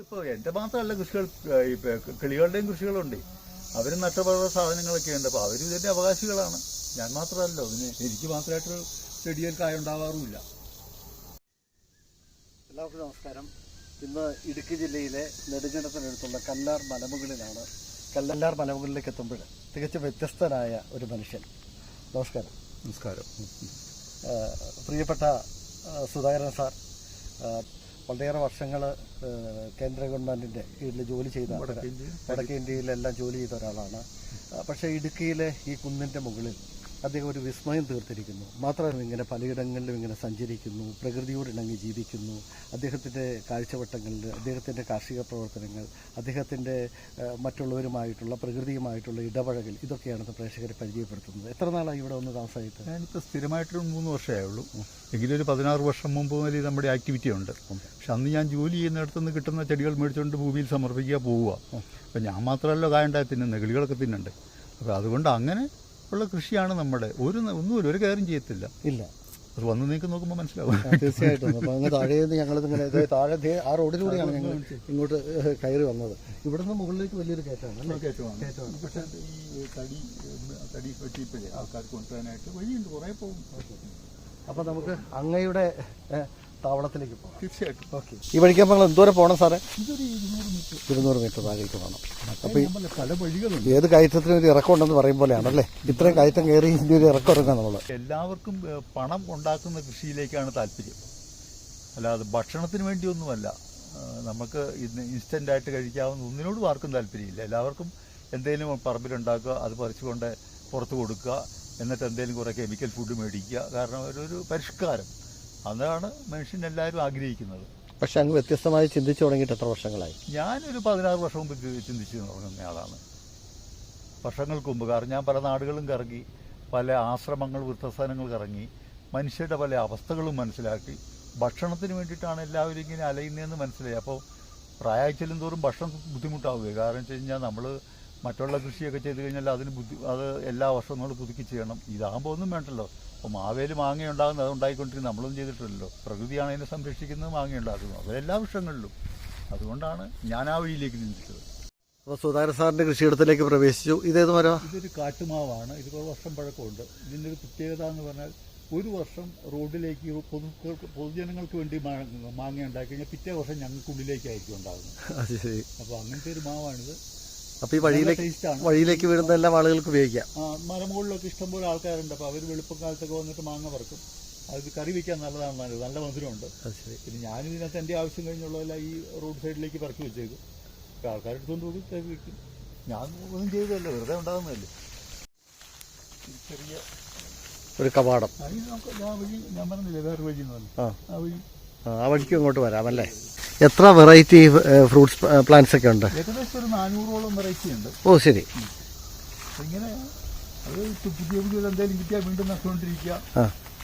ഇതിപ്പോ എന്റെ മാത്രമല്ല കൃഷികൾ കിളികളുടെയും കൃഷികളുണ്ട്. അവരും നഷ്ടപ്പെടുന്ന സാധനങ്ങളൊക്കെ ഉണ്ട്. അപ്പോൾ അവരും ഇതിന്റെ അവകാശികളാണ്. ഞാൻ മാത്രമല്ലോ ഇതിന് എനിക്ക് മാത്രമായിട്ട് ചെടിയിൽ കായ ഉണ്ടാവാറുമില്ല. എല്ലാവർക്കും നമസ്കാരം. ഇന്ന് ഇടുക്കി ജില്ലയിലെ നെടുങ്കണ്ടത്തിനടുത്തുള്ള കല്ലാർ മലമുകളിലാണ് കല്ലാർ മലമുകളിലേക്ക് എത്തുമ്പോൾ തികച്ചും വ്യത്യസ്തനായ ഒരു മനുഷ്യൻ. നമസ്കാരം. നമസ്കാരം. പ്രിയപ്പെട്ട സുധാകരൻ സാർ. വളരെയേറെ വർഷങ്ങൾ കേന്ദ്ര ഗവൺമെന്റിന്റെ കീഴിൽ ജോലി ചെയ്ത വടക്കേ? ഇന്ത്യയിലെല്ലാം ജോലി ചെയ്ത ഒരാളാണ് പക്ഷേ ഇടുക്കിയിലെ ഈ കുന്നിന്റെ മുകളിൽ അദ്ദേഹം ഒരു വിസ്മയം തീർത്തിരിക്കുന്നു. മാത്രമല്ല ഇങ്ങനെ പലയിടങ്ങളിലും ഇങ്ങനെ സഞ്ചരിക്കുന്നു പ്രകൃതിയോട് ഇണങ്ങി ജീവിക്കുന്നു. അദ്ദേഹത്തിന്റെ കാഴ്ചവട്ടങ്ങളിൽ അദ്ദേഹത്തിന്റെ കാർഷിക പ്രവർത്തനങ്ങൾ അദ്ദേഹത്തിന്റെ മറ്റുള്ളവരുമായിട്ടുള്ള പ്രകൃതിയുമായിട്ടുള്ള ഇടപഴകൽ ഇതൊക്കെയാണ് പ്രേക്ഷകരെ പരിചയപ്പെടുത്തുന്നത്. എത്ര നാളായി ഇവിടെ ഒന്ന് താമസമായിട്ട്? ഞാനിപ്പോൾ സ്ഥിരമായിട്ടൊരു മൂന്ന് വർഷമേ ഉള്ളൂ. എങ്കിലും ഒരു പതിനാറ് വർഷം മുമ്പ് മുതൽ നമ്മുടെ ആക്ടിവിറ്റി ഉണ്ട്. പക്ഷെ അന്ന് ഞാൻ ജോലി ചെയ്യുന്നിടത്ത് നിന്ന് കിട്ടുന്ന ചെടികൾ മേടിച്ചുകൊണ്ട് ഭൂമിയിൽ സമർപ്പിക്കുക പോവുക. അപ്പം ഞാൻ മാത്രമല്ല കായണ്ടായി തിന്നുന്നത് കിളികളൊക്കെ തിന്നുണ്ട് അപ്പോൾ അതുകൊണ്ട് അങ്ങനെ ഉള്ള കൃഷിയാണ് നമ്മുടെ. ഒരു ഒന്നുമില്ല ഒരു കാര്യം ചെയ്യത്തില്ല. ഇല്ല. അത് വന്ന് നിങ്ങൾക്ക് നോക്കുമ്പോൾ മനസ്സിലാവും. തീർച്ചയായിട്ടും. അപ്പോൾ അങ്ങ് താഴെ നിന്ന് ഞങ്ങളിത് ഇങ്ങനെ താഴെ ആ റോഡിലൂടെയാണ് ഞങ്ങൾ ഇങ്ങോട്ട് കയറി വന്നത്. ഇവിടെ നിന്ന് മുകളിലേക്ക് വലിയൊരു കയറ്റമാണ് അല്ലേ? കയറ്റമാണ്. പക്ഷേ ഈ തടി തടി വെട്ടിയപ്പോഴേ ആൾക്കാർക്ക് കൊണ്ടുവരാനായിട്ട് വഴിയുണ്ട്. കുറേ പോകും. അപ്പോൾ നമുക്ക് അങ്ങയുടെ താവളത്തിലേക്ക് പോകാം. തീർച്ചയായിട്ടും. ഓക്കെ. ഈ വഴിക്ക് നമ്മൾ എന്തോരം പോകണം സാറേ? ഇതൊരു ഇരുന്നൂറ് മീറ്റർ. ഇരുന്നൂറ് മീറ്റർ താഴേക്ക് പോകണം. അപ്പോൾ ഈ പല വഴികളുണ്ട്. ഏത് കയറ്റത്തിനും ഒരു ഇറക്കം ഉണ്ടെന്ന് പറയും പോലെയാണല്ലേ? ഇത്രയും കയറ്റം കയറി ഇതിന്റെ ഒരു ഇറക്കം ഇറങ്ങാം നമ്മൾ എല്ലാവർക്കും പണം ഉണ്ടാക്കുന്ന കൃഷിയിലേക്കാണ് താല്പര്യം. അല്ലാതെ ഭക്ഷണത്തിന് വേണ്ടിയൊന്നുമല്ല. നമുക്ക് ഇന്ന് ഇൻസ്റ്റന്റ് ആയിട്ട് കഴിക്കാവുന്ന ഒന്നിനോടും ആർക്കും താല്പര്യമില്ല. എല്ലാവർക്കും എന്തെങ്കിലും പറമ്പിലുണ്ടാക്കുക അത് പറിച്ചുകൊണ്ട് പുറത്ത് കൊടുക്കുക എന്നിട്ട് എന്തെങ്കിലും കുറേ കെമിക്കൽ ഫുഡ് മേടിക്കുക. കാരണം ഒരു ഒരു പരിഷ്കാരം. അതാണ് മനുഷ്യൻ എല്ലാവരും ആഗ്രഹിക്കുന്നത്. പക്ഷെ അങ്ങ് വ്യത്യസ്തമായി ചിന്തിച്ചു തുടങ്ങിയിട്ട് എത്ര വർഷങ്ങളായി? ഞാനൊരു പതിനാറ് വർഷം മുമ്പ് ചിന്തിച്ചു തുടങ്ങുന്ന ആളാണ്. വർഷങ്ങൾക്ക് മുമ്പ് കാരണം ഞാൻ പല നാടുകളും കറങ്ങി പല ആശ്രമങ്ങൾ വൃദ്ധസ്ഥാനങ്ങൾ കറങ്ങി മനുഷ്യരുടെ പല അവസ്ഥകളും മനസ്സിലാക്കി ഭക്ഷണത്തിന് വേണ്ടിയിട്ടാണ് എല്ലാവരും ഇങ്ങനെ അലയുന്നതെന്ന് മനസ്സിലായി. അപ്പോൾ പ്രായം ചെല്ലും തോറും ഭക്ഷണം ബുദ്ധിമുട്ടാവുക കാരണം വെച്ച് കഴിഞ്ഞാൽ നമ്മൾ മറ്റുള്ള കൃഷിയൊക്കെ ചെയ്ത് കഴിഞ്ഞാൽ അതിന് ബുദ്ധി അത് എല്ലാ വർഷവും നമ്മൾ പുതുക്കി ചെയ്യണം. ഇതാകുമ്പോൾ ഒന്നും വേണ്ടല്ലോ. അപ്പോൾ മാവേൽ മാങ്ങ ഉണ്ടാകുന്നത് അത് ഉണ്ടായിക്കൊണ്ടിരിക്കുന്നത് നമ്മളൊന്നും ചെയ്തിട്ടില്ലല്ലോ. പ്രകൃതിയാണ് അതിനെ സംരക്ഷിക്കുന്നത് മാങ്ങ ഉണ്ടാക്കുന്നത് അതെല്ലാ വൃക്ഷങ്ങളിലും. അതുകൊണ്ടാണ് ഞാൻ ആ വഴിയിലേക്ക് ചിന്തിച്ചത് അപ്പോൾ സുധാകരൻ സാറിന്റെ കൃഷിയിടത്തിലേക്ക് പ്രവേശിച്ചു. ഇതേത് മരം? ഇതൊരു കാട്ടുമാവാണ്. ഇത് കുറേ വർഷം പഴക്കമുണ്ട്. ഇതിന്റെ ഒരു പ്രത്യേകത എന്ന് പറഞ്ഞാൽ ഒരു വർഷം റോഡിലേക്ക് പൊതു പൊതുജനങ്ങൾക്ക് വേണ്ടി മാങ്ങ ഉണ്ടാക്കി കഴിഞ്ഞാൽ പിറ്റേ വർഷം ഞങ്ങൾക്കുള്ളിലേക്കായിരിക്കും ഉണ്ടാകുന്നത്. അപ്പോൾ അങ്ങനത്തെ ഒരു മാവാണിത്. അപ്പോൾ ഈ വഴിയിലേക്ക്. വഴിയിലേക്ക് വീഴുന്ന എല്ലാം ആളുകൾക്ക് ഉപയോഗിക്കാം. മലമുകളിലൊക്കെ മരമുകളിലൊക്കെ ഇഷ്ടംപോലെ ആൾക്കാരുണ്ട്. അപ്പോൾ അവർ വെളുപ്പക്കാലത്തൊക്കെ വന്നിട്ട് മാങ്ങ പറക്കും അത് കറി വയ്ക്കാൻ നല്ലതാണ് നല്ലത്. നല്ല മധുരമുണ്ട്. പിന്നെ ഞാനും ഇതിനകത്ത് എന്റെ ആവശ്യം കഴിഞ്ഞുള്ളതെല്ലാം ഈ റോഡ് സൈഡിലേക്ക് പറക്കി വെച്ചേക്കും. അപ്പോൾ ആൾക്കാർ എടുത്തുകൊണ്ട് പോയി കറി വെക്കും. ഞാൻ ഒന്നും ചെയ്തല്ലോ വെറുതെ ഉണ്ടാകുന്നതല്ലേ ചെറിയ ഒരു കവാടം. ഞാൻ വഴി ഞാൻ പറഞ്ഞില്ലേ വേറെ വഴി എന്ന് പറഞ്ഞു. ആ. വഴിക്ക് വഴി. ആ, ആ വഴിക്കും അങ്ങോട്ട് വരാമല്ലേ എത്ര വെറൈറ്റി ഫ്രൂട്ട്സ് പ്ലാന്റ്സ് ഒക്കെ ഉണ്ട്? ഏകദേശം ഒരു നാനൂറോളം വെറൈറ്റി ഉണ്ട്. ഓ ശരി. ഇങ്ങനെ അത് പുതിയ പുതിയത് എന്തെങ്കിലും കിട്ടിയാൽ വീണ്ടും നട്ടുകൊണ്ടിരിക്കുക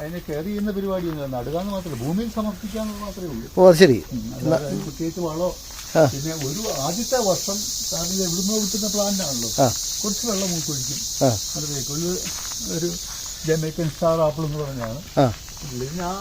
അതിനെ കെയർ ചെയ്യുന്ന പരിപാടിയൊന്നുമില്ല നടുകാന്ന് മാത്രമേ ഭൂമിയിൽ സമർപ്പിക്കാന്ന് മാത്രമേ ഉള്ളൂ. ഓ അത് ശരി. പ്രത്യേകിച്ച് വളോ. പിന്നെ ഒരു ആദ്യത്തെ വർഷം സാറിന് എവിടുന്നോ കിട്ടുന്ന പ്ലാന്റാണല്ലോ കുറച്ച് വെള്ളം മൂക്ക് ഒഴിക്കും അതിലേക്ക് ഒരു ഒരു ജമൈക്കൻ സ്റ്റാർ ആപ്പിൾ എന്ന് പറഞ്ഞാണ്. പിന്നെ ആ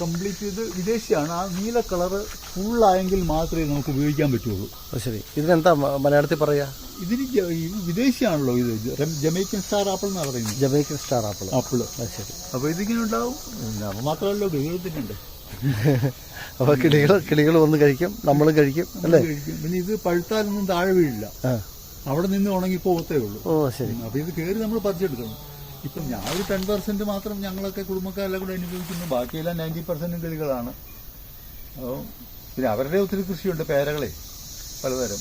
കംപ്ലീറ്റ് ഇത് വിദേശിയാണ്. ആ നീല കളറ് ഫുള്ളായെങ്കിൽ മാത്രമേ നമുക്ക് ഉപയോഗിക്കാൻ പറ്റുള്ളൂ. അത് ശരി. ഇതിനെന്താ മലയാളത്തിൽ പറയാ? ഇതിന് ജ- വിദേശിയാണല്ലോ ഇത്. ജ- ജമൈക്കൻ സ്റ്റാർ ആപ്പിൾ എന്നാണ് പറയുന്നത്. Jamaican star apple. ആപ്പിൾ. അത് ശരി. അപ്പോൾ ഇതിങ്ങനെ ഉണ്ടാവും. നമ്മൾ മാത്രമല്ലോ ഗൃഹത്തിനുണ്ട് അപ്പോൾ കിളികൾ കിളികൾ വന്ന് കഴിക്കും നമ്മളും കഴിക്കും അല്ലേ? പിന്നെ ഇത് പഴുത്താലൊന്നും താഴെ വീഴില്ല. ആ. അവിടെ നിന്ന് ഉണങ്ങി പോകത്തേ ഉള്ളൂ. ഓ ശരി. അപ്പൊ ഇത് കയറി നമ്മൾ പറിച്ചെടുക്കണം. ഇപ്പൊ ഞാൻ ഒരു ടെൻ പെർസെന്റ് മാത്രം ഞങ്ങളൊക്കെ കുടുംബക്കാരെല്ലാം കൂടെ അനുഭവിക്കുന്നു. ബാക്കിയെല്ലാം നയന്റി പെർസെന്റ് കിളികളാണ് പിന്നെ അവരുടെ ഒത്തിരി കൃഷിയുണ്ട് പേരകളെ പലതരം.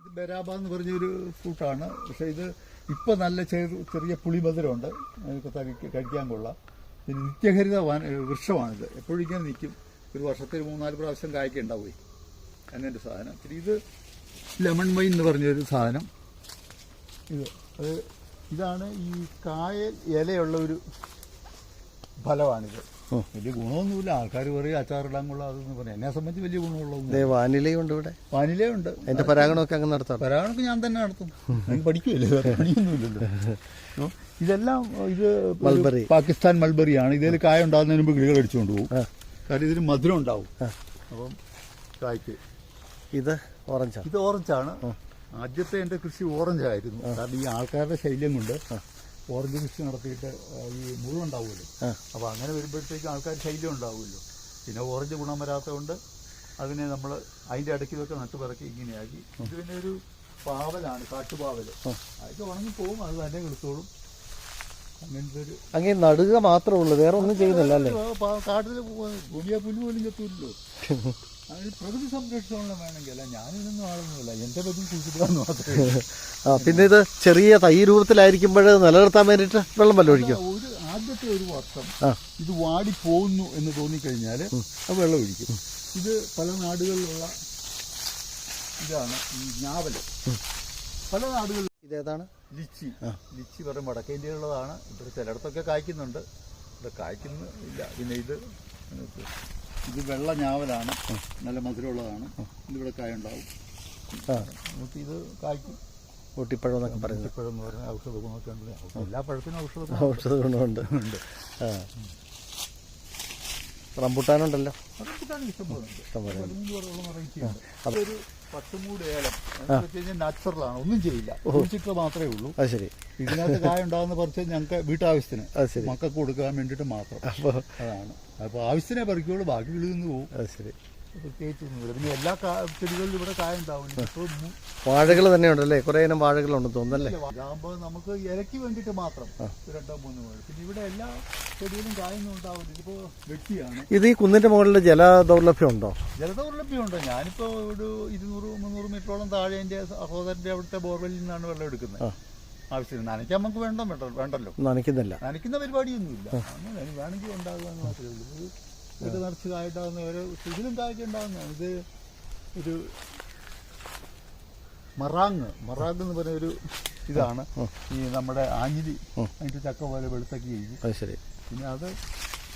ഇത് ബരാബ എന്ന് പറഞ്ഞൊരു ഫ്രൂട്ടാണ്. പക്ഷെ ഇത് ഇപ്പൊ നല്ല ചെറു ചെറിയ പുളിമധുരമുണ്ട്. അതൊക്കെ കഴിക്കാൻ കൊള്ളാം. പിന്നെ നിത്യഹരിത വൃക്ഷമാണിത്. എപ്പോഴും ഇങ്ങനെ നിൽക്കും. ഒരു വർഷത്തിൽ മൂന്നാൽ പ്രാവശ്യം കായ്ക്ക ഉണ്ടാവുകയും അങ്ങനത്തെ സാധനം. പിന്നെ ഇത് ലെമൺ വൈൻ എന്ന് പറഞ്ഞൊരു സാധനം. ഇത് അത് ഇതാണ് ഈ കായൽ ഇലയുള്ള ഒരു ഫലമാണിത്. വലിയ ഗുണമൊന്നുമില്ല. ആൾക്കാർ പറയും അച്ചാറിടാൻ കൊള്ളാം അതെന്ന് പറയാം. എന്നെ സംബന്ധിച്ച് വലിയ ഗുണമുള്ളതൊന്നും ദേ വാനിലയുണ്ട് ഇവിടെ. വാനിലയുണ്ട്. അതിന്റെ പരാഗണമൊക്കെ അങ്ങ് നടത്താം. പരാഗണമൊക്കെ ഞാൻ തന്നെ നടത്തും. പഠിക്കുമല്ലേ വേറെ പണിയൊന്നുമില്ലല്ലോ. ഇതെല്ലാം ഇത് മൽബറി മൾബറി. പാകിസ്ഥാൻ മൾബറിയാണ്. ഇതിൽ കായ ഉണ്ടാകുന്നതിന് മുമ്പ് കിളികൾ അടിച്ചുകൊണ്ട് പോകും കാര്യം ഇതിന് മധുരം ഉണ്ടാവും. അപ്പം കായ്ക്ക്. ഇത് ഓറഞ്ചാണ് ഇത് ഓറഞ്ചാണ്. ആദ്യത്തെ എന്റെ കൃഷി ഓറഞ്ച് ആയിരുന്നു. കാരണം ഈ ആൾക്കാരുടെ ശൈല്യം കൊണ്ട് ഓറഞ്ച് കൃഷി നടത്തിയിട്ട് ഈ മുഴുവുണ്ടാവുമല്ലോ അപ്പോൾ അങ്ങനെ വരുമ്പോഴത്തേക്കും ആൾക്കാർ ശൈല്യം ഉണ്ടാവുമല്ലോ. പിന്നെ ഓറഞ്ച് ഗുണം വരാത്തതുകൊണ്ട് അതിനെ നമ്മൾ അതിന്റെ ഇടയ്ക്കിലൊക്കെ നട്ടുപിറക്കി ഇങ്ങനെയാക്കി. ഇത് പിന്നെ ഒരു പാവലാണ് കാട്ടുപാവൽ അതൊക്കെ ഉണങ്ങി പോകും അത് തന്നെ ഒരു അങ്ങനെ നടുക മാത്രമേ ഉള്ളൂ വേറെ ഒന്നും ചെയ്യുന്നില്ല അല്ലേ? കാട്ടിൽ പോലും ചെത്തൂല്ലോ പ്രകൃതി സംരക്ഷണം വേണമെങ്കിൽ അല്ല ഞാനിതൊന്നും ആളൊന്നുമില്ല എന്റെ പറ്റി കുഴിച്ചിട്ടാന്ന് മാത്രമേ ആ പിന്നെ ഇത് ചെറിയ തൈ രൂപത്തിലായിരിക്കുമ്പോൾ നിലനിർത്താൻ വേണ്ടിട്ട് വെള്ളം വല്ല ഒഴിക്കും ഒരു ആദ്യത്തെ ഒരു വർഷം ഇത് വാടി പോകുന്നു എന്ന് തോന്നിക്കഴിഞ്ഞാൽ അത് വെള്ളം ഒഴിക്കും. ഇത് പല നാടുകളിലുള്ള ഇതാണ് ഈ ഞാവൽ. പല നാടുകളിൽ ഇതേതാണ്? ലിച്ചി. ലിച്ചി പറയും വടക്കേ ഇന്ത്യയിലുള്ളതാണ്. ഇവിടെ ചിലയിടത്തൊക്കെ കായ്ക്കുന്നുണ്ട്. ഇവിടെ കായ്ക്കുന്നു ഇല്ല. പിന്നെ ഇത് ഇത് വെള്ള ഞാവലാണ്. നല്ല മധുരമുള്ളതാണ്. ഇതിവിടെ കായ ഉണ്ടാവും നമുക്ക് ഇത് കായ്ക്കും. ഊട്ടിപ്പഴം എന്നൊക്കെ പറയുന്നത്. ഊട്ടിപ്പഴം എന്ന് പറഞ്ഞാൽ ഔഷധ ഗുണമൊക്കെ ഉണ്ട്. എല്ലാ പഴത്തിനും ഔഷധ ഔഷധ ഗുണമുണ്ട്. ഉണ്ട്. ആ. റംബുട്ടാനുണ്ടല്ലോ. ഇഷ്ടം ഇഷ്ടംപോലെ പത്തുമൂട് ഏലം നാച്ചുറലാണ് ഒന്നും ചെയ്യില്ല. കുഴിച്ചിട്ട് മാത്രമേ ഉള്ളൂ. അത് ശരി. ഇതിനകത്ത് കായ ഉണ്ടാകുന്ന പറിച്ച് ഞങ്ങൾക്ക് വീട്ടാവശ്യത്തിന് മക്കൾക്ക് കൊടുക്കാൻ വേണ്ടിയിട്ട് മാത്രം. അതാണ്. അപ്പോൾ ആവശ്യത്തിനെ പറിക്കുള്ളൂ ബാക്കി വിളിക്കുന്നു പോകും അത് ശരി. പിന്നെ എല്ലാ ചെടികളിലും ഇവിടെ കായ ഉണ്ടാവില്ല വാഴകൾ തന്നെ ഉണ്ടല്ലേ കുറെ ഇനം വാഴകളുണ്ട് തോന്നല്ലേ ഇതാകുമ്പോൾ നമുക്ക് ഇലയ്ക്ക് വേണ്ടിയിട്ട് മാത്രം രണ്ടോ മൂന്നോ പിന്നെ ഇവിടെ എല്ലാ ചെടികളും കായൊന്നും ഉണ്ടാവില്ല. ഇതിപ്പോ വെട്ടിയാണ്. ഇത് ഈ കുന്നിന്റെ മുകളിൽ ജല ദൗർലഭ്യം ഉണ്ടോ? ജലദൗർലഭ്യമുണ്ട്? ഞാനിപ്പോൾ ഒരു ഇരുന്നൂറ് മുന്നൂറ് മീറ്ററോളം താഴെ എന്റെ സഹോദരന്റെ അവിടുത്തെ ബോർവെല്ലിൽ നിന്നാണ് വെള്ളം എടുക്കുന്നത്. ആവശ്യമില്ല ആവശ്യത്തിന് നനയ്ക്കാൻ നമുക്ക് വേണ്ട വേണ്ട- വേണ്ടല്ലോ. നനയ്ക്കുന്നില്ല. നനയ്ക്കുന്ന പരിപാടിയൊന്നുമില്ല. അങ്ങനെ വേണമെങ്കിൽ ഉണ്ടാകുക എന്ന് മാത്രമേ ഉള്ളൂ. ഇത് ഇത് നിറച്ച് കായുണ്ടാകുന്ന ഓരോ ഇതിലും കായൊക്കെ ഇത് ഒരു മറാങ് മറാങ് എന്ന് പറഞ്ഞ ഒരു ഇതാണ്. ഈ നമ്മുടെ ആഞ്ഞിലി അതിന്റെ ചക്ക പോലെ വെളുത്തൊക്കെ ഇരിക്കും. ശരി. പിന്നെ അത്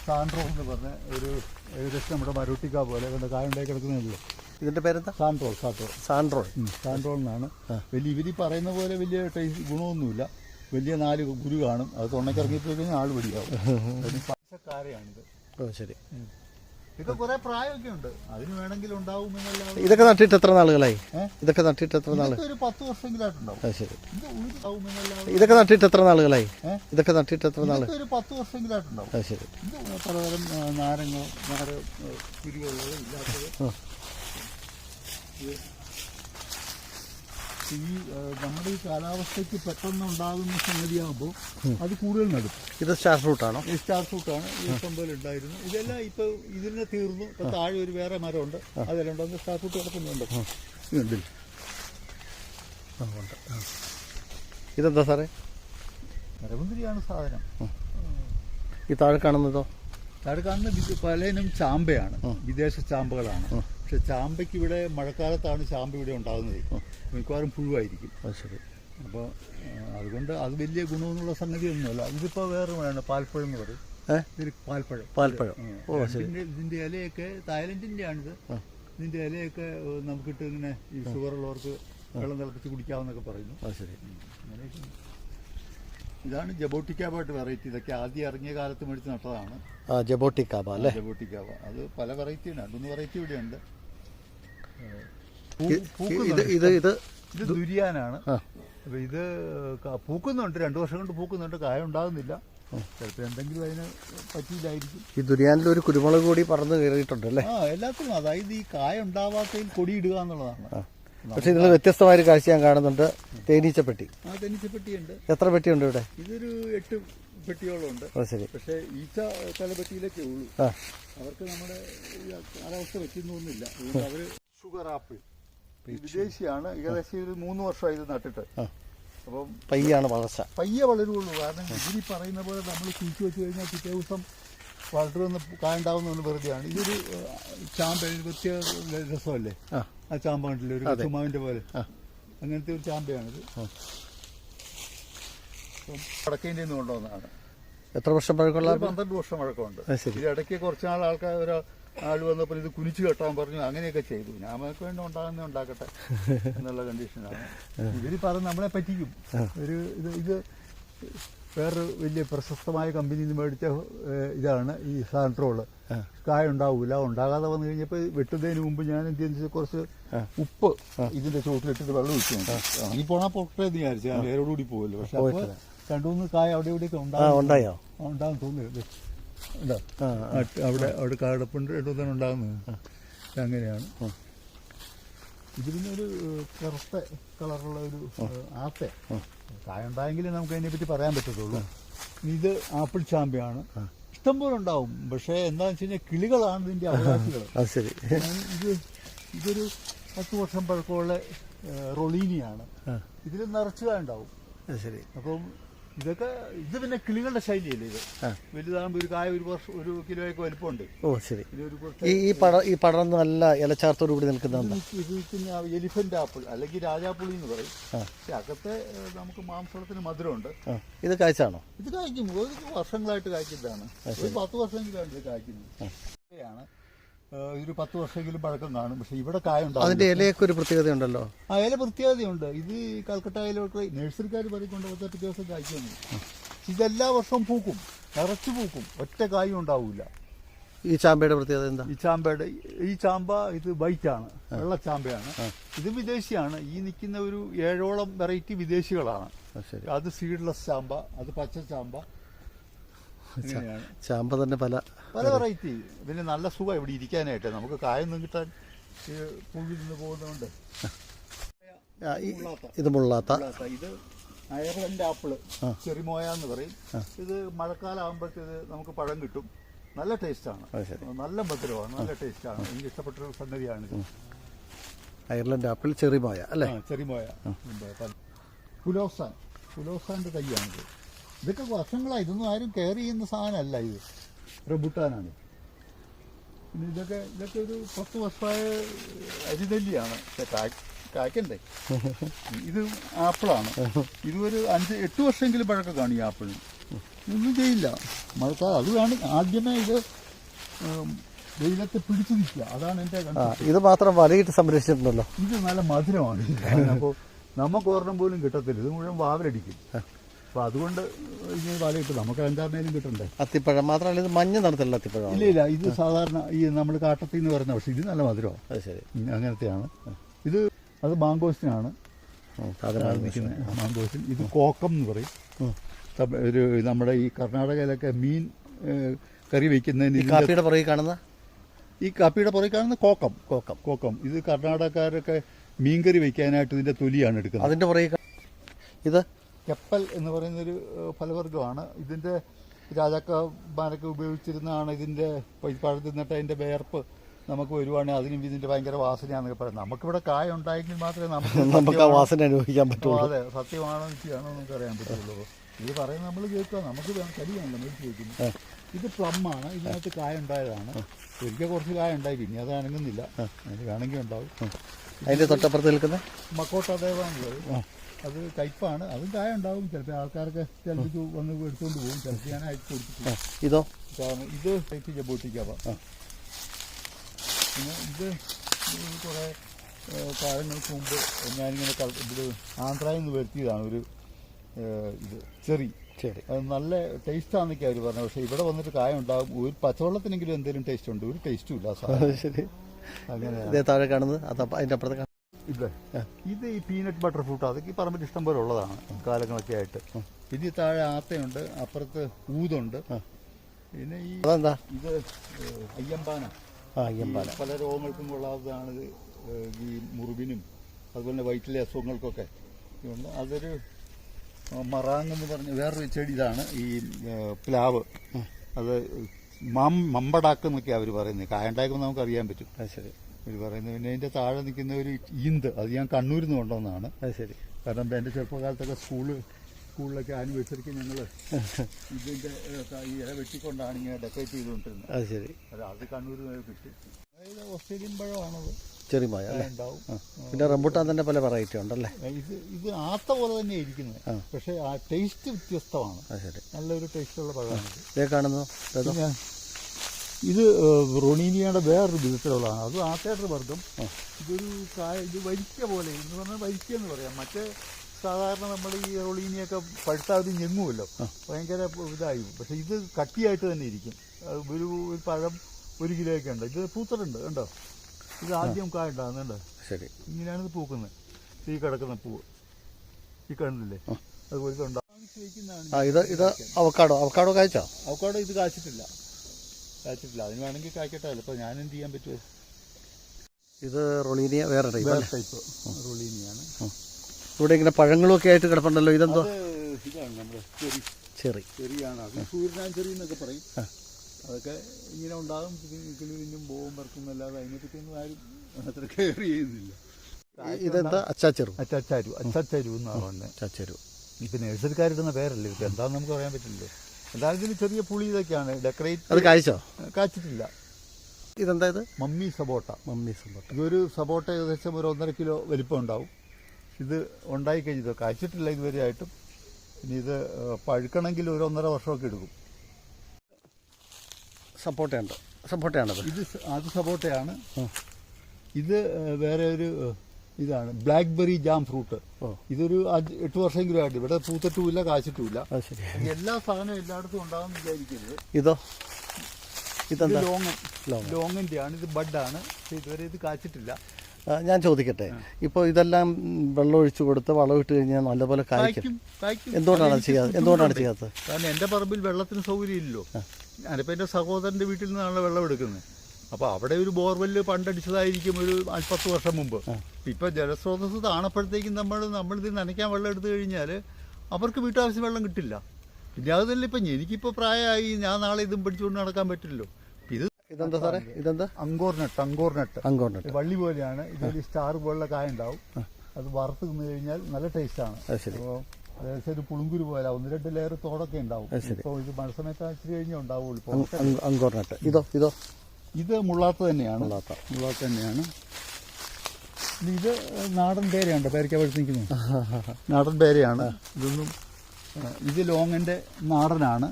സാൻട്രോ എന്ന് പറഞ്ഞ ഒരു ഏകദേശം നമ്മുടെ മരൂട്ടിക്ക പോലെ കൊണ്ട് കായുണ്ടായി കിടക്കുന്നതല്ലോ ഇതിന്റെ പേരെന്താ? സാൻഡ്രോൾ സാൻഡ്രോൾ സാൻഡ്രോൾ സാൻഡ്രോൾ എന്നാണ്. വലിയ ഇവർ പറയുന്ന പോലെ വലിയ ടേസ്റ്റ് ഗുണമൊന്നുമില്ല. വലിയ നാല് ഗുരു കാണും. അത് തൊണ്ണക്കിറങ്ങിപ്പോയി കഴിഞ്ഞാൽ ആൾ പിടിയാവും. പച്ചക്കാരയാണിത് ഓ ശരി. ഇത് കുറെ പ്രായമൊക്കെ ഉണ്ട് അതിന് വേണമെങ്കിൽ ഇതൊക്കെ നട്ടിട്ട് എത്ര നാളുകളായി? ഇതൊക്കെ നട്ടിട്ട് എത്ര നാൾ ഇതൊക്കെ ഒരു പത്ത് വർഷമെങ്കിലായിട്ടുണ്ടാവും. ശരി. ഇതൊക്കെ നട്ടിട്ട് എത്ര നാളുകളായി? ഇതൊക്കെ നട്ടിട്ട് എത്ര നാൾ ഒരു പത്ത് വർഷമെങ്കിലായിട്ടുണ്ടാവും. ശരി. പലതരം നാരങ്ങ നാര കുരുകളുള്ളത് ഇല്ലാത്തത് ഈ നമ്മുടെ ഈ കാലാവസ്ഥയ്ക്ക് പെട്ടെന്ന് ഉണ്ടാകുന്ന സംഗതിയാകുമ്പോൾ അത് കൂടുതൽ നടും. ഇത് സ്റ്റാർ ഫ്രൂട്ടാണോ? ഈ സ്റ്റാർ ഫ്രൂട്ടാണ് ഈ സംഭവം ഉണ്ടായിരുന്നു ഇതെല്ലാം ഇപ്പൊ ഇതിനെ തീർന്നു. ഇപ്പൊ താഴെ ഒരു വേറെ മരമുണ്ട്. അതെല്ലാം ഉണ്ടെന്ന് സ്റ്റാർ ഫ്രൂട്ട് കിടക്കുന്നുണ്ട് ഉണ്ട്. ഇതെന്താ സാറേ? മരമുന്തിരിയാണ് സാധനം. ഈ താഴെ കാണുന്നതോ? താഴെ കാണുന്ന പലയിനം ചാമ്പയാണ്. വിദേശ ചാമ്പകളാണ്. പക്ഷെ ചാമ്പയ്ക്ക് ഇവിടെ മഴക്കാലത്താണ് ചാമ്പ ഇവിടെ ഉണ്ടാകുന്നത്. മിക്കവാറും പുഴുവായിരിക്കും. ശരി. അപ്പോൾ അതുകൊണ്ട് അത് വലിയ ഗുണമെന്നുള്ള സംഗതിയൊന്നുമല്ല. ഇതിപ്പോൾ വേറെ വേണം പാൽപ്പഴം എന്ന് പറയും. ഇതിൽ പാൽപ്പഴം. പാൽപ്പഴം. ഓ ശരി. ഇലയൊക്കെ തായ്ലൻഡിന്റെ ആണിത് ഇതിന്റെ ഇലയൊക്കെ നമുക്ക് നമുക്കിട്ട് ഇങ്ങനെ ഈ ഷുഗർ ഉള്ളവർക്ക് വെള്ളം തിളപ്പിച്ച് കുടിക്കാമെന്നൊക്കെ പറയുന്നു. ശരി. ഇതാണ് ജബോട്ടിക്കാബായിട്ട് വെറൈറ്റി. ഇതൊക്കെ ആദ്യം ഇറങ്ങിയ കാലത്ത് മേടിച്ച് നട്ടതാണ്. ജബോട്ടിക്കാബ അല്ലേ? ജബോട്ടിക്കാബ അത് പല വെറൈറ്റി ഉണ്ട് രണ്ടുമൂന്ന് വെറൈറ്റി ഇവിടെ ഉണ്ട് ഇത് ഇത് ഇത് ഇത് ദുരിയാനാണ്. അപ്പോൾ അപ്പൊ ഇത് പൂക്കുന്നുണ്ട്. രണ്ടു വർഷം കൊണ്ട് പൂക്കുന്നുണ്ട്. കായ ഉണ്ടാകുന്നില്ല. ചിലപ്പോൾ എന്തെങ്കിലും അതിന് പറ്റിയില്ലായിരിക്കും. ഈ ദുരിയാനിൽ ഒരു കുരുമുളക് കൂടി പറന്ന് കയറിയിട്ടുണ്ട് അല്ലേ ആ എല്ലാത്തിനും. അതായത് ഈ കായ ഉണ്ടാവാത്തതിൽ കൊടിയിടുക എന്നുള്ളതാണ്. പക്ഷെ ഇതിൽ വ്യത്യസ്തമായ കാഴ്ച ഞാൻ കാണുന്നുണ്ട്. തേനീച്ചപ്പെട്ടി. ആ തെന്നിച്ചപ്പെട്ടിയുണ്ട് എത്ര പെട്ടിയുണ്ട് ഇവിടെ? ഇതൊരു എട്ട് പെട്ടിയോളം ഉണ്ട് ശരി. പക്ഷേ ഈച്ച തലപ്പെട്ടിയിലൊക്കെ ഉള്ളൂ. അവർക്ക് നമ്മുടെ കാലാവസ്ഥ പറ്റുന്നൊന്നുമില്ല അതുകൊണ്ട് അവർ ഷുഗർ ആപ്പിൾ. വിദേശിയാണ്. ഏകദേശം ഒരു മൂന്ന് വർഷമായി ഇത് നട്ടിട്ട്. അപ്പം പയ്യാണ് വളർച്ച. പയ്യെ വളരുള്ളൂ. കാരണം ഇതിൽ പറയുന്ന പോലെ നമ്മൾ കുഴിച്ചു വെച്ച് കഴിഞ്ഞാൽ പിറ്റേ ദിവസം വളർത്തുന്ന കായുണ്ടാവുന്ന വെറുതെയാണ് ഇതൊരു ചാമ്പ പ്രത്യേക രസമല്ലേ? ആ. ചാമ്പാണ്ടല്ലേ ചാമ്പ കണ്ടില്ലേ? ഒരു ചുമാവിന്റെ പോലെ. അങ്ങനത്തെ ഒരു ചാമ്പയാണിത്. നിന്ന് കൊണ്ടുവന്നതാണ്. എത്ര വർഷം പഴക്കമുള്ള പന്ത്രണ്ട് വർഷം പഴക്കമുണ്ട്. ഇടയ്ക്ക് കുറച്ച് നാൾ ആൾക്കാർ ഒരു ആൾ വന്നപ്പോൾ ഇത് കുനിച്ചു കെട്ടാൻ പറഞ്ഞു. അങ്ങനെയൊക്കെ ചെയ്തു. ഞാൻ വേണ്ടി ഉണ്ടാകുന്ന ഉണ്ടാക്കട്ടെ എന്നുള്ള കണ്ടീഷനാണ് ഇവർ പറഞ്ഞ് നമ്മളെ പറ്റിക്കും. ഒരു ഇത് ഇത് വേറൊരു വലിയ പ്രശസ്തമായ കമ്പനിയിൽ നിന്ന് മേടിച്ച ഇതാണ് ഈ സാൻട്രോൾ. കായ ഉണ്ടാവൂല ഉണ്ടാകാതെ വന്നു കഴിഞ്ഞപ്പോൾ വെട്ടുന്നതിന് മുമ്പ് ഞാൻ എന്ത് ചെയ്യുന്നത് കുറച്ച് ഉപ്പ് ഇതിന്റെ ചോട്ടിലിട്ടിട്ട് വെള്ളം ഒഴിച്ചു ഈ പോണാ പൊട്ടേ വിചാരിച്ചു വേരോടുകൂടി പോകുമല്ലോ പക്ഷെ രണ്ടു മൂന്ന് കായ അവിടെ ഇവിടെയൊക്കെ ഉണ്ടാകും ഉണ്ടായോ? ഉണ്ടാകും തോന്നുന്നു. അവിടെ അവിടെ കാടപ്പുണ്ട് എടുത്തന്നെ ഉണ്ടാകുന്നത് അങ്ങനെയാണ്. ഇത് പിന്നെ ഒരു കറുത്ത കളറുള്ള ഒരു ആപ്പ. ആത്ത കായ ഉണ്ടായെങ്കിലേ നമുക്ക് അതിനെ പറ്റി പറയാൻ പറ്റത്തുള്ളൂ. ഇത് ആപ്പിൾ ചാമ്പയാണ്. ഇഷ്ടംപോലെ ഉണ്ടാവും. പക്ഷേ എന്താണെന്ന് വെച്ച് കഴിഞ്ഞാൽ കിളികളാണ് ഇതിന്റെ അവകാശികൾ. ഇത് ഇതൊരു പത്ത് വർഷം പഴക്കമുള്ള റൊളീനിയാണ്. ഇതിൽ നിറച്ചുക ഉണ്ടാവും അപ്പം ഇതൊക്കെ ഇത് പിന്നെ കിളികളുടെ ശൈലിയല്ലേ ഇത്? വലുതാകുമ്പോ വലുതാകുമ്പോൾ ഒരു കായ ഒരു വർഷം ഒരു കിലോയൊക്കെ വലിപ്പമുണ്ട്. ഓ ശരി. ഈ ഈ പട ഈ പടർന്ന് നല്ല ഇലച്ചാർത്തോടു കൂടി നിൽക്കുന്ന ഇത് പിന്നെ എലിഫന്റ് ആപ്പിൾ അല്ലെങ്കിൽ രാജാപ്പുളി എന്ന് പറയും. പക്ഷെ അകത്തെ നമുക്ക് മാംസളത്തിന് മധുരമുണ്ട്. ഇത് കായ്ച്ചാണോ? ഇത് കായ്ക്കും. ഒരു വർഷങ്ങളായിട്ട് കായ്ക്കുന്നതാണ്. ഒരു പത്ത് വർഷമെങ്കിലാണ് ഇത് കായ്ക്കുന്നത് ഇതൊരു പത്ത് വർഷമെങ്കിലും പഴക്കം കാണും പക്ഷെ ഇവിടെ കായ ഉണ്ടാവും അതിന്റെ ഇലയൊക്കെ ഒരു പ്രത്യേകത ഉണ്ടല്ലോ ആ ഇല പ്രത്യേകതയുണ്ട്. ഇത് കൽക്കട്ടയിലൊക്കെ നഴ്സറിക്കാർ പറയിക്കൊണ്ട് പത്തെട്ട് ദിവസം കായ്ക്കുന്നു ഇതെല്ലാ വർഷവും പൂക്കും. നിറച്ചു പൂക്കും. ഒറ്റ കായും ഉണ്ടാവില്ല ഈ ചാമ്പയുടെ പ്രത്യേകത എന്താ? ഈ ചാമ്പയുടെ ഈ ചാമ്പ ഇത് വൈറ്റ് ആണ് വെള്ള ചാമ്പയാണ്. ഇത് വിദേശിയാണ്. ഈ നിൽക്കുന്ന ഒരു ഏഴോളം വെറൈറ്റി വിദേശികളാണ്. അത് സീഡ്ലെസ് ചാമ്പ അത് പച്ച ചാമ്പ ചാമ്പ തന്നെ പല പല വെറൈറ്റി പിന്നെ നല്ല സുഖം ഇവിടെ ഇരിക്കാനായിട്ട്. നമുക്ക് കായൊന്നും കിട്ടാൻ ഈ പുഴി നിന്ന് പോകുന്നതുകൊണ്ട്. ഇത് മുള്ളാത്ത. ഇത് അയർലൻഡ് ആപ്പിൾ ചെറിമോയ എന്ന് പറയും. ഇത് മഴക്കാലം ആകുമ്പോഴത്തേത് നമുക്ക് പഴം കിട്ടും. നല്ല ടേസ്റ്റാണ്. നല്ല മധുരമാണ്. നല്ല ടേസ്റ്റാണ്. എനിക്ക് ഇഷ്ടപ്പെട്ട ഒരു സംഗതിയാണ് അയർലൻഡ് ആപ്പിൾ ചെറിമോയ അല്ലേ? ചെറിമോയ. പുലോസാൻ. പുലോസാന്റെ തൈയാണിത്. ഇതൊക്കെ വർഷങ്ങളായി. ഇതൊന്നും ആരും കെയർ ചെയ്യുന്ന സാധനമല്ല ഇത്. റബുട്ടാനാണ്. പിന്നെ ഇതൊക്കെ ഇതൊക്കെ ഒരു പത്ത് വർഷമായ അരിതല്ലിയാണ്. കായ്ക്കണ്ടേ? ഇത് ആപ്പിളാണ്. ഇത് ഒരു അഞ്ച് എട്ട് വർഷമെങ്കിലും പഴക്കം കാണും ഈ ആപ്പിളിന് ഒന്നും ചെയ്യില്ല. മഴക്കാലം അത് കാണും ആദ്യമേ ഇത് വെയിലത്തെ പിടിച്ചു നിൽക്കുക. അതാണ് എന്റെ ഇത് മാത്രം വലയിട്ട് സംരക്ഷിച്ചിട്ടുണ്ടല്ലോ. ഇത് നല്ല മധുരമാണ്. അപ്പോൾ നമുക്ക് ഒരെണ്ണം പോലും കിട്ടത്തില്ല. ഇത് മുഴുവൻ വാവലടിക്കും. അപ്പൊ അതുകൊണ്ട് ഇങ്ങനെ കിട്ടും നമുക്ക് അഞ്ചാറിനേലും കിട്ടണ്ടേ? അത്തിപ്പഴം മാത്രമല്ല ഇത് മഞ്ഞ നിറത്തിലുള്ള അത്തിപ്പഴം ഇല്ല ഇല്ല ഇത് സാധാരണ ഈ നമ്മൾ കാട്ടത്തി എന്ന് പറയുന്ന പക്ഷെ ഇത് നല്ല മധുരമാണ്. അത് ശരി. അങ്ങനത്തെയാണ്. ഇത് അത് മാങ്കോസിനാണ് മാങ്കോസിൻ ഇത് കോക്കം എന്ന് പറയും. ഒരു നമ്മുടെ ഈ കർണാടകയിലൊക്കെ മീൻ കറി വയ്ക്കുന്നതിന് കാപ്പിയുടെ പുറകെ കാണുന്ന? ഈ കാപ്പിയുടെ പുറകെ കാണുന്ന കോക്കം. കോക്കം. കോക്കം. ഇത് കർണാടകക്കാരൊക്കെ മീൻകറി വെക്കാനായിട്ട് ഇതിന്റെ തൊലിയാണ് എടുക്കുന്നത്. അതിന്റെ പുറകെ ഇത്? കപ്പൽ എന്ന് പറയുന്നൊരു ഫലവർഗമാണ്. ഇതിന്റെ രാജാക്കന്മാരൊക്കെ ഉപയോഗിച്ചിരുന്നതാണ് ഇതിന്റെ പ- നിന്നിട്ട് തിന്നിട്ട് അതിന്റെ വേർപ്പ് നമുക്ക് വരുവാണെങ്കിൽ അതിനും ഇതിന്റെ ഭയങ്കര വാസനയാണെന്നൊക്കെ പറയാം നമുക്കിവിടെ കായ ഉണ്ടായെങ്കിൽ മാത്രമേ നമുക്ക് നമുക്ക് ആ വാസന അനുഭവിക്കാൻ പറ്റുള്ളൂ. അതെ സത്യമാണോ നിശ്ചയാണോ നമുക്ക് അറിയാൻ പറ്റുള്ളൂ. ഇത് പറയുന്നത് നമ്മൾ കേൾക്കുക നമുക്ക് വേണം നമ്മൾ ചോദിക്കുന്നത് ഇത് പ്ലം ആണ് ഇതിനകത്ത് കായ ഉണ്ടായതാണ്. ഒരിക്കൽ കുറച്ച് കായ ഉണ്ടായി. പിന്നെ അത് അനങ്ങുന്നില്ല. അതിന് വേണമെങ്കിൽ ഉണ്ടാവും. അതിന്റെ തൊട്ടപ്പുറത്ത് നിൽക്കുന്ന? മക്കോട്ട ദേവാന്നുള്ളത് അത് കയ്പാണ്. അതും കായ ഉണ്ടാവും ചിലപ്പോൾ ആൾക്കാർക്ക് ചിലപ്പോൾ വന്ന് എടുത്തുകൊണ്ട് പോകും. ചിലപ്പോൾ ഞാൻ അയച്ചു കൊടുത്തിട്ടുണ്ട് ഇതോ? ഇത് ടൈപ്പ് ജബോട്ടിക്കാവ പിന്നെ ഇത് കുറേ കാലങ്ങൾക്ക് മുമ്പ് ഞാനിങ്ങനെ ഇത് ആന്ധ്രയിൽ നിന്ന് വരുത്തിയതാണ് ഒരു ഇത് ചെറി. ശരി അത് നല്ല ടേസ്റ്റാന്നൊക്കെ അവർ പറഞ്ഞത്. പക്ഷേ ഇവിടെ വന്നിട്ട് കായ ഉണ്ടാകും ഒരു പച്ചവെള്ളത്തിനെങ്കിലും എന്തെങ്കിലും ടേസ്റ്റ് ഉണ്ട്. ഒരു ടേസ്റ്റും ഇല്ല അങ്ങനെ സാധനം. ശരി. അങ്ങനെയാണ്. താഴെ കാണുന്നത്. അത് അപ്പുറത്തെ അപ്പുറത്ത് കാണുന്നത് ഇത് ഈ പീനട്ട് ബട്ടർ ഫ്രൂട്ട് അതൊക്കെ ഈ പറമ്പിൽ ഇഷ്ടം പോലെ ഉള്ളതാണ് കാലങ്ങളൊക്കെ ആയിട്ട്. ഇനി താഴെ ആത്തയുണ്ട് അപ്പുറത്ത് ഊതുണ്ട്. പിന്നെ ഈ അതെന്താ? ഇത് അയ്യമ്പാന. അയ്യമ്പാന. പല രോഗങ്ങൾക്കും കൊള്ളാവുന്നതാണ് ഈ മുറിവിനും അതുപോലെ വയറ്റിലെ അസുഖങ്ങൾക്കൊക്കെ. അതൊരു ആ, മറാങ് എന്ന് പറഞ്ഞ വേറൊരു ചെടി ഇതാണ്. ഈ പ്ലാവ്. അത് മം മമ്പടാക്ക് എന്നൊക്കെ അവർ പറയുന്നത്. കായണ്ടാക്കുമ്പോൾ നമുക്ക് അറിയാൻ പറ്റും ശരി. ഇവർ പറയുന്നത്. പിന്നെ അതിന്റെ താഴെ നിൽക്കുന്ന ഒരു ഈന്ത് അത് ഞാൻ കണ്ണൂരിൽ നിന്ന് കൊണ്ടുവന്നതാണ്. അത് ശരി. കാരണം എന്റെ ചെറുപ്പകാലത്തൊക്കെ സ്കൂൾ സ്കൂളിലൊക്കെ ആനിവേഴ്സറിക്ക് ഞങ്ങൾ ഈ ഇല വെട്ടിക്കൊണ്ടാണ് ഇങ്ങനെ ഡെക്കറേറ്റ് ചെയ്തുകൊണ്ടിരുന്നത്. അത് ശരി. അത് അത് കണ്ണൂരിൽ നിന്ന് കിട്ടി. അതായത് ഓസ്ട്രേലിയൻ പഴമാണത്. അല്ലേ? ഉണ്ടാവും. പിന്നെ റംബൂട്ടാൻ തന്നെ പല വെറൈറ്റി ഉണ്ടല്ലേ? ഇത് ഇത് ആത്ത പോലെ തന്നെ ഇരിക്കുന്നത്. പക്ഷേ ആ ടേസ്റ്റ് വ്യത്യസ്തമാണ്. നല്ലൊരു ടേസ്റ്റുള്ള പഴമാണ്. ഇതേ കാണുന്നു. ഇത് റൊണീനിയയുടെ വേറൊരു വിധത്തിലുള്ളതാണ് അത് ആത്തേട്ടർ വർഗം. ഇതൊരു കായ ഇത് വരിക്ക പോലെ. എന്ന് പറഞ്ഞാൽ വരിക്ക എന്ന് പറയാം. മറ്റേ സാധാരണ നമ്മൾ ഈ റൊളീനിയൊക്കെ പഴുത്താതി ഞെങ്ങുമല്ലോ. ഭയങ്കര ഇതായി. പക്ഷെ ഇത് കട്ടിയായിട്ട് തന്നെ ഇരിക്കും. ഒരു പഴം ഒരു കിലോ ഒക്കെ ഉണ്ട്. ഇത് പൂത്തിട്ടുണ്ട് കണ്ടോ? ഇത് ആദ്യം കായ ഉണ്ടാകുന്നുണ്ട് ശരി. ഇങ്ങനെയാണ് ഇത് പൂക്കുന്നത്. ഈ കിടക്കുന്ന പൂവ്. ഈ കണ്ടില്ലേ? അതുപോലെ ഇത് അവക്കാടോ അവക്കാടോ കായ്ച്ചോ? അവക്കാടോ ഇത് കാച്ചിട്ടില്ല. കാച്ചിട്ടില്ല അതിന് വേണമെങ്കിൽ കായ്ക്കട്ടെ. ഇപ്പോൾ ഞാൻ എന്ത് ചെയ്യാൻ പറ്റുമോ ഇത് റൊളീനിയ വേറെ ടൈപ്പ് വേറെ ടൈപ്പ് റൊളീനിയാണ് ഇവിടെ ഇങ്ങനെ പഴങ്ങളൊക്കെ ആയിട്ട് കിടപ്പുണ്ടല്ലോ. ഇതെന്തോ? ഇതാണ് നമ്മുടെ ചെറി. ചെറി. ചെറിയാണ്. അത് സൂര്യനാൻ ചെറി എന്നൊക്കെ പറയും. അതൊക്കെ ഇങ്ങനെ ഉണ്ടാകും. കിളിവിഞ്ഞും ബോവും പറക്കും അല്ലാതെ അതിനെപ്പറ്റിയൊന്നും ആരും അത്ര കെയർ ചെയ്യുന്നില്ല. ഇതെന്താ? അച്ചാച്ചെറു. അച്ചാച്ചാരു. അച്ചാച്ചാരു എന്നാണ് പറഞ്ഞത്. ഇപ്പൊ ഇപ്പം നഴ്സറിക്കാരിടുന്ന പേരല്ലേ? ഇത് എന്താണെന്ന് നമുക്ക് പറയാൻ പറ്റില്ലല്ലോ. എന്തായാലും ഇതിന് ചെറിയ പുളി ഇതൊക്കെയാണ്. ഡെക്കറേറ്റ് അത് കഴിച്ചോ കാച്ചിട്ടില്ല. ഇതെന്താ ഇത്? Mamey sapota. Mamey sapota. ഇതൊരു സബോട്ട ഏകദേശം ഒരു ഒന്നര കിലോ വലിപ്പം ഉണ്ടാവും ഇത് ഉണ്ടായി കഴിഞ്ഞത് കാച്ചിട്ടില്ല ഇതുവരെ ആയിട്ടും. ഇനി ഇത് പഴുക്കണമെങ്കിൽ ഒരു ഒന്നര വർഷമൊക്കെ എടുക്കും. സപ്പോട്ടയുണ്ട് സപ്പോട്ടയാണത് ഇത് അത് സപ്പോട്ടയാണ് ഇത് വേറെ ഒരു ഇതാണ്. ബ്ലാക്ക്ബെറി ജാം ഫ്രൂട്ട് ഇതൊരു എട്ട് വർഷമെങ്കിലും ആയിട്ട്. ഇവിടെ പൂത്തിട്ടുമില്ല ഇല്ല കാശിട്ടും ശരി. ഈ എല്ലാ സാധനവും എല്ലായിടത്തും ഉണ്ടാകും വിചാരിക്കരുത്. ഇതോ? ഇത് ഇതെന്താ? ലോങ്. ലോങ്ങിന്റെ ആണ് ഇത് ബഡാണ്. ആണ് ഇതുവരെ ഇത് കാച്ചിട്ടില്ല. ഞാൻ ചോദിക്കട്ടെ. ഇപ്പോൾ ഇതെല്ലാം വെള്ളം ഒഴിച്ചു കൊടുത്ത് വളമിട്ട് കഴിഞ്ഞാൽ നല്ലപോലെ കായ്ക്കും. എന്തുകൊണ്ടാണ് ചെയ്യാത്തത് എന്തുകൊണ്ടാണ്. ചെയ്യാത്തത്? കാരണം എന്റെ പറമ്പിൽ വെള്ളത്തിന് സൗകര്യം ഇല്ലല്ലോ ഞാനിപ്പോൾ എന്റെ സഹോദരന്റെ വീട്ടിൽ നിന്നാണ് വെള്ളം എടുക്കുന്നത്. അപ്പോൾ അവിടെ ഒരു ബോർവെല്ല് പണ്ടടിച്ചതായിരിക്കും ഒരു നാൽപ്പത്ത് പത്ത് വർഷം മുമ്പ്. ഇപ്പം ജലസ്രോതസ് താണപ്പോഴത്തേക്കും നമ്മൾ നമ്മളിത് നനയ്ക്കാൻ വെള്ളം എടുത്തു കഴിഞ്ഞാൽ അവർക്ക് വീട്ടാവശ്യം വെള്ളം കിട്ടില്ല. പിന്നെ അതല്ല ഇപ്പം എനിക്കിപ്പോൾ പ്രായമായി ഞാൻ നാളെ ഇതും പിടിച്ചുകൊണ്ട് നടക്കാൻ പറ്റില്ലല്ലോ. ഇത് ഇതെന്താ സാറേ? ഇതെന്താ? അങ്കോർ അങ്കോർനട്ട് അങ്കോർ നട്ട്. അങ്ങോട്ടുണ്ട് വള്ളി പോലെയാണ്. ഇതൊരു സ്റ്റാർ പോലുള്ള കായ ഉണ്ടാവും. അത് വറുത്ത് തിന്നു കഴിഞ്ഞാൽ നല്ല ടേസ്റ്റാണ് അപ്പോൾ ഏകദേശം ഒരു പുളുങ്കുരു പോലെ ഒന്ന് രണ്ട് ലെയർ തോടൊക്കെ ഉണ്ടാവും. ഇപ്പോൾ ഇത് മഴ സമയത്ത് ഇച്ചിരി കഴിഞ്ഞേ ഉണ്ടാവുള്ളൂ. ഇതോ ഇതോ. ഇത് മുള്ളാത്ത തന്നെയാണ്. മുള്ളാത്ത. മുള്ളാത്ത തന്നെയാണ്. ഇനി ഇത് നാടൻ പേരയുണ്ട് പേരയ്ക്ക പഴുത്ത് നിൽക്കുന്നത് നാടൻ പേരയാണ്. ഇതൊന്നും ഇത് ലോങ്ങന്റെ നാടനാണ്.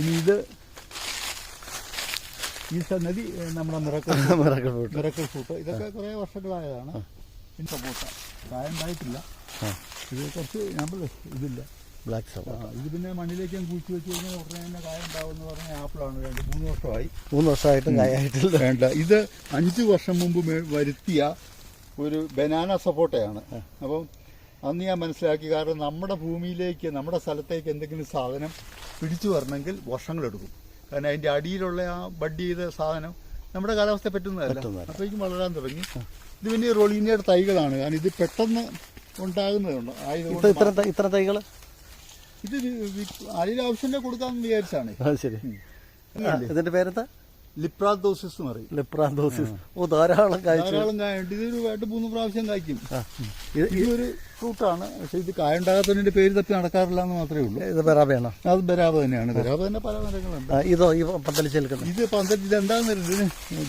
ഇനി ഇത് ഈ സന്നതി നമ്മുടെ miracle miracle fruit. Miracle fruit. ഇതൊക്കെ കുറേ വർഷങ്ങളായതാണ്. പിന്നെ പ്രായം ഉണ്ടായിട്ടില്ല. ഇത് കുറച്ച് നമ്മൾ ഇതില്ല. ബ്ലാക്ക് സവാള ഇത് പിന്നെ മണ്ണിലേക്ക് ഞാൻ കുഴിച്ച് വെച്ച് കഴിഞ്ഞാൽ ഉടനെ തന്നെ കായ ഉണ്ടാവും എന്ന് പറഞ്ഞ ആപ്പിളാണ് രണ്ട് മൂന്ന് വർഷമായി. മൂന്ന് വർഷമായിട്ടും കായായിട്ടില്ല. വേണ്ട. ഇത് അഞ്ച് വർഷം മുമ്പ് വരുത്തിയ ഒരു ബനാന സപ്പോട്ടയാണ്. അപ്പം അന്ന് ഞാൻ മനസ്സിലാക്കി കാരണം നമ്മുടെ ഭൂമിയിലേക്ക് നമ്മുടെ സ്ഥലത്തേക്ക് എന്തെങ്കിലും സാധനം പിടിച്ചു വരണമെങ്കിൽ വർഷങ്ങളെടുക്കും. കാരണം അതിന്റെ അടിയിലുള്ള ആ ബഡ് ചെയ്ത സാധനം നമ്മുടെ കാലാവസ്ഥ പറ്റുന്നതല്ല. അപ്പോഴേക്കും വളരാൻ തുടങ്ങി. ഇത് പിന്നെ റോളിങ്ങിന്റെ തൈകളാണ്. കാരണം ഇത് പെട്ടെന്ന് ഉണ്ടാകുന്നതുണ്ട്. ആയതുകൊണ്ട് ഇത്ര ത- ഇത്ര തൈകൾ? ഇത് ആരെങ്കിലും ആവശ്യമില്ല കൊടുക്കാമെന്ന് വിചാരിച്ചാണ്. ശരി. ഇതിന്റെ പേരെന്താ? ലിപ്രാന്തോസിസ് എന്ന് പറയും. ലിപ്രാന്തോസിസ് ഓ ധാരാളം ധാരാളം കായുണ്ട്. ഇതൊരു രണ്ട് മൂന്ന് പ്രാവശ്യം കായ്ക്കും. ഇതൊരു ഫ്രൂട്ടാണ്. പക്ഷെ ഇത് കായ ഉണ്ടാകാത്തതിന്റെ പേര് തപ്പി നടക്കാറില്ല എന്ന് മാത്രമേ ഉള്ളൂ. ഇത് ബറാബയാണോ അത് ബരാബ തന്നെയാണ്. ബരാബ തന്നെ പല മരങ്ങളുണ്ട്. ഇതോ ഈ പന്തലിച്ച് നിൽക്കുന്നത് ഇത് പന്തലിച്ച് ഇത് എന്താന്ന് ഇതിന്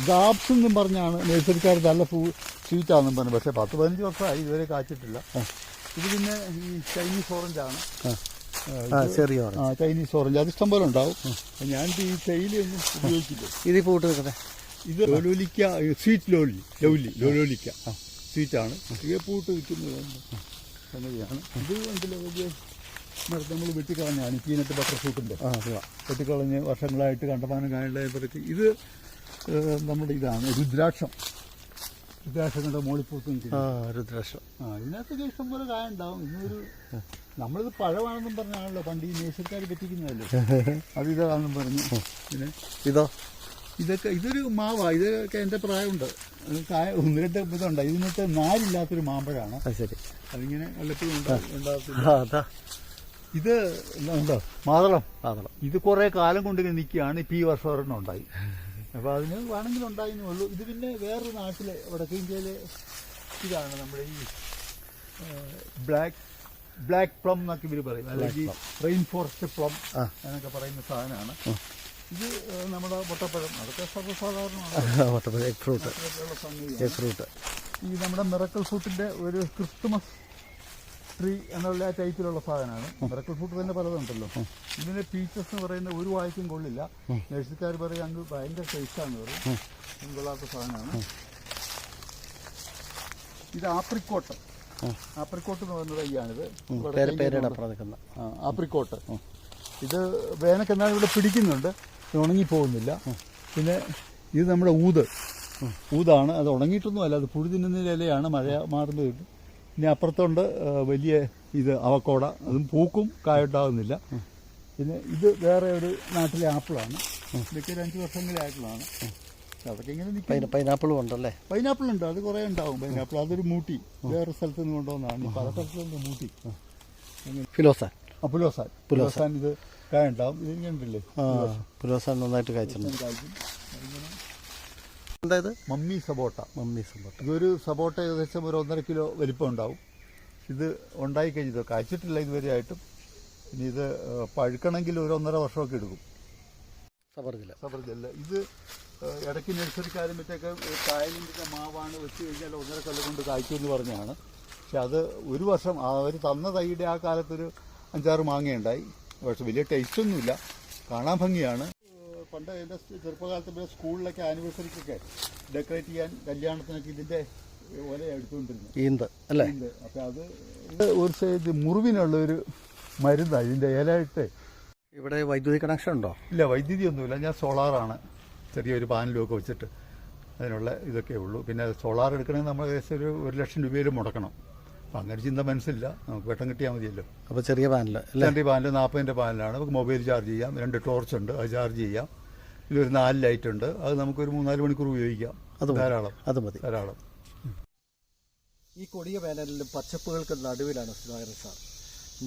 ഗാപ്സ് എന്നും പറഞ്ഞാണ് നഴ്സറിക്കാർ നല്ല ഫ്രൂ സ്വീറ്റാണെന്നും പറഞ്ഞു. പക്ഷെ പത്ത് പതിനഞ്ച് വർഷമായി ഇതുവരെ കാച്ചിട്ടില്ല. ഇത് പിന്നെ ഈ ചൈനീസ് ഓറഞ്ചാണ്. ചെറിയ ഓറഞ്ച്. Chinese orange. അത് ഇഷ്ടം പോലെ ഉണ്ടാവും. ഞാൻ ഈ ഒന്നും ഉപയോഗിക്കില്ല ഇത് പൂട്ട് നിൽക്കട്ടെ ഇത് ലോലോലിക്ക സ്വീറ്റ് ലോലി ലൗലി ലോലോലിക്ക സ്വീറ്റ് ആണ് ഇത് പൂട്ട് വിൽക്കുന്നത് സംഗതിയാണ് ഇത് എന്തിലും വലിയ നമ്മൾ വെട്ടിക്കളഞ്ഞാണ് പീനട്ട് ബട്ടർ ഉവ്വ. വെട്ടിക്കളഞ്ഞ് വർഷങ്ങളായിട്ട് കണ്ടമാനം കായലുള്ളപ്പോഴേക്ക് ഇത് ഏഹ്, നമ്മുടെ ഇതാണ് രുദ്രാക്ഷം. രുദ്രാക്ഷങ്ങളുടെ മോളിപ്പൂത്ത് നിൽക്കുന്നത് ആ രുദ്രാക്ഷം. ആ ഇതിനകത്തൊക്കെ ഇഷ്ടംപോലെ കായ ഉണ്ടാവും. ഇന്നൊരു നമ്മളിത് പഴമാണെന്നും പറഞ്ഞാണല്ലോ പണ്ട് ഈ നേഴ്സറിക്കാർ പറ്റിക്കുന്നതല്ലേ അത് ഇതാണെന്നും പറഞ്ഞു പിന്നെ ഇതോ? ഇതൊക്കെ ഇതൊരു മാവാ. ഇതൊക്കെ എന്റെ പ്രായമുണ്ട്. കായ ഒന്ന് രണ്ട് ഇതുണ്ട്. ഇതിനകത്ത് നാരില്ലാത്തൊരു മാമ്പഴമാണ് ശരി. അതിങ്ങനെ ഉണ്ടാ- ഉണ്ടാകത്തില്ല. ഇത് ഉണ്ടോ? മാതളം. മാതളം ഇത് കുറെ കാലം കൊണ്ടിങ്ങനെ നിൽക്കുകയാണ്. ഇപ്പം ഈ വർഷം ഒരെണ്ണം ഉണ്ടായി. അപ്പോൾ അതിന് വേണമെങ്കിൽ ഉണ്ടായിരുന്നു ഉള്ളൂ. ഇത് പിന്നെ വേറൊരു നാട്ടിലെ വടക്കേ ഇന്ത്യയിലെ ഇതാണ് നമ്മുടെ ഈ ബ്ലാക്ക് ബ്ലാക്ക് പ്ലം എന്നൊക്കെ ഇവർ പറയും. അല്ലെങ്കിൽ റെയിൻ ഫോറസ്റ്റ് പ്ലം എന്നൊക്കെ പറയുന്ന സാധനമാണ്. ഇത് നമ്മുടെ മുട്ടപ്പഴം അതൊക്കെ സർവസാധാരണമാണ്. ഫ്രൂട്ട്. ഈ നമ്മുടെ മിറക്കൽ ഫ്രൂട്ടിന്റെ ഒരു ക്രിസ്തുമസ് ട്രീ എന്നുള്ള ടൈപ്പിലുള്ള സാധനമാണ്. മിറക്കൽ ഫ്രൂട്ട് തന്നെ പലതുണ്ടല്ലോ. ഇതിന്റെ പീച്ചസ് എന്ന് പറയുന്ന ഒരു വായിക്കും കൊള്ളില്ല. നഴ്സറിക്കാർ പറയും അങ്ങ് ഭയങ്കര ടേസ്റ്റാന്ന് പറയും. കൊള്ളാത്ത സാധനമാണ്. ഇത് ആപ്രിക്കോട്ട്. ആപ്രിക്കോട്ട് എന്ന് പറയുന്നത് ആ, ആപ്രിക്കോട്ട്. ഇത് വേനക്കെന്നാൽ ഇവിടെ പിടിക്കുന്നുണ്ട്. ഇത് ഉണങ്ങിപ്പോകുന്നില്ല. പിന്നെ ഇത് നമ്മുടെ ഊത്. ഊതാണ്. അത് ഉണങ്ങിയിട്ടൊന്നും അല്ല അത് പുഴു തിന്നുന്ന ഇലയാണ്. മഴ മാറുന്നത് കിട്ടും പിന്നെ അപ്പുറത്തുണ്ട് വലിയ ഇത് അവക്കോട. അതും പൂക്കും കായുണ്ടാകുന്നില്ല. പിന്നെ ഇത് വേറെ ഒരു നാട്ടിലെ ആപ്പിളാണ്. ഇതൊക്കെ ഒരു അഞ്ച് വർഷങ്ങളിലെ ആയിട്ടുള്ളതാണ്. അതൊക്കെ ഇങ്ങനെ പൈനാപ്പിളും ഉണ്ടല്ലേ? പൈനാപ്പിൾ ഉണ്ട് അത് കുറേ ഉണ്ടാവും. പൈനാപ്പിൾ. അതൊരു മൂട്ടി. വേറെ സ്ഥലത്ത് നിന്ന് കൊണ്ടുവന്നതാണ്. പല സ്ഥലത്ത് നിന്ന് മൂട്ടി. ഫിലോസാൻ. ആ പുലോസാൻ പുലോസാൻ ഇത് കായ ഉണ്ടാവും ഇത് പുലോസാൻ നന്നായിട്ട് കായ്ച്ചിട്ടുണ്ട്. ഇത് മമ്മി സബോട്ട. Mamey sapota. ഇതൊരു സബോട്ട ഏകദേശം ഒരു ഒന്നര കിലോ വലിപ്പം ഉണ്ടാവും. ഇത് ഉണ്ടായി കഴിഞ്ഞത് കായ്ച്ചിട്ടില്ല ഇതുവരെ ആയിട്ടും. ഇനി ഇത് പഴുക്കണമെങ്കിൽ ഒരു ഒന്നര വർഷമൊക്കെ എടുക്കും. സബർജില്ല സബർജല്ല ഇത് ഇടയ്ക്ക് നഴ്സറിക്കാരും മറ്റൊക്കെ കായലിന്റെ മാവാണ് വെച്ച് കഴിഞ്ഞാൽ ഒന്നര കല്ല് കൊണ്ട് കായ്ക്കുമെന്ന് പറഞ്ഞാണ്. പക്ഷെ അത് ഒരു വർഷം അവർ തന്ന തൈയുടെ ആ കാലത്തൊരു അഞ്ചാറ് മാങ്ങയുണ്ടായി. പക്ഷെ വലിയ ടേസ്റ്റ് ഒന്നുമില്ല. കാണാൻ ഭംഗിയാണ്. പണ്ട് എന്റെ ചെറുപ്പകാലത്ത് ഇവിടെ സ്കൂളിലൊക്കെ ആനിവേഴ്സറിക്കൊക്കെ ഡെക്കറേറ്റ് ചെയ്യാൻ കല്യാണത്തിനൊക്കെ ഇതിന്റെ ഓല എടുത്തുകൊണ്ടിരുന്നു ഈന്ത് അല്ലേ? അപ്പം അത് ഒരു സൈഡ് മുറിവിനുള്ള ഒരു മരുന്നാണ് ഇതിന്റെ ഇലയിട്ട്. ഇവിടെ വൈദ്യുതി കണക്ഷൻ ഉണ്ടോ? ഇല്ല വൈദ്യുതി ഒന്നുമില്ല ഞാൻ സോളാറാണ്. ചെറിയൊരു പാനലും ഒക്കെ വെച്ചിട്ട് അതിനുള്ള ഇതൊക്കെ ഉള്ളൂ. പിന്നെ സോളാർ എടുക്കണമെങ്കിൽ നമ്മൾ ഏകദേശം ഒരു ഒരു ലക്ഷം രൂപയിലും മുടക്കണം. അപ്പം അങ്ങനെ ചിന്ത മനസ്സില്ല നമുക്ക് വെട്ടം കിട്ടിയാൽ മതിയല്ലോ. അപ്പോൾ ചെറിയ പാനൽ ചെറിയ പാനൽ നാൽപ്പതിന്റെ പാനലാണ്. നമുക്ക് മൊബൈൽ ചാർജ് ചെയ്യാം. രണ്ട് ടോർച്ച് ഉണ്ട് അത് ചാർജ് ചെയ്യാം. ഇതൊരു നാല് ലൈറ്റ് ഉണ്ട്. അത് നമുക്കൊരു മൂന്നാൽ മണിക്കൂർ ഉപയോഗിക്കാം. അത്. ധാരാളം. അത് മതി. ധാരാളം. ഈ കൊടിയ വേനലിലും പച്ചപ്പുകൾക്ക് നടുവിലാണ് സുധാകരൻ സാർ.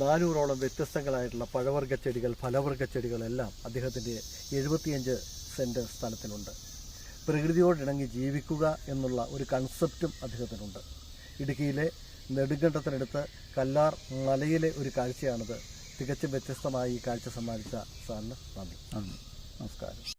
നാനൂറോളം വ്യത്യസ്തങ്ങളായിട്ടുള്ള പഴവർഗ ചെടികൾ ഫലവർഗ ചെടികളെല്ലാം അദ്ദേഹത്തിന്റെ എഴുപത്തിയഞ്ച് സെന്റ് സ്ഥലത്തിനുണ്ട് പ്രകൃതിയോടിണങ്ങി ജീവിക്കുക എന്നുള്ള ഒരു കൺസെപ്റ്റും അദ്ദേഹത്തിനുണ്ട്. ഇടുക്കിയിലെ നെടുങ്കണ്ടത്തിനടുത്ത് കല്ലാർ മലയിലെ ഒരു കാഴ്ചയാണിത്. തികച്ചും വ്യത്യസ്തമായി ഈ കാഴ്ച സമ്മാനിച്ച സാറിന് നന്ദി. നന്ദി. നമസ്കാരം.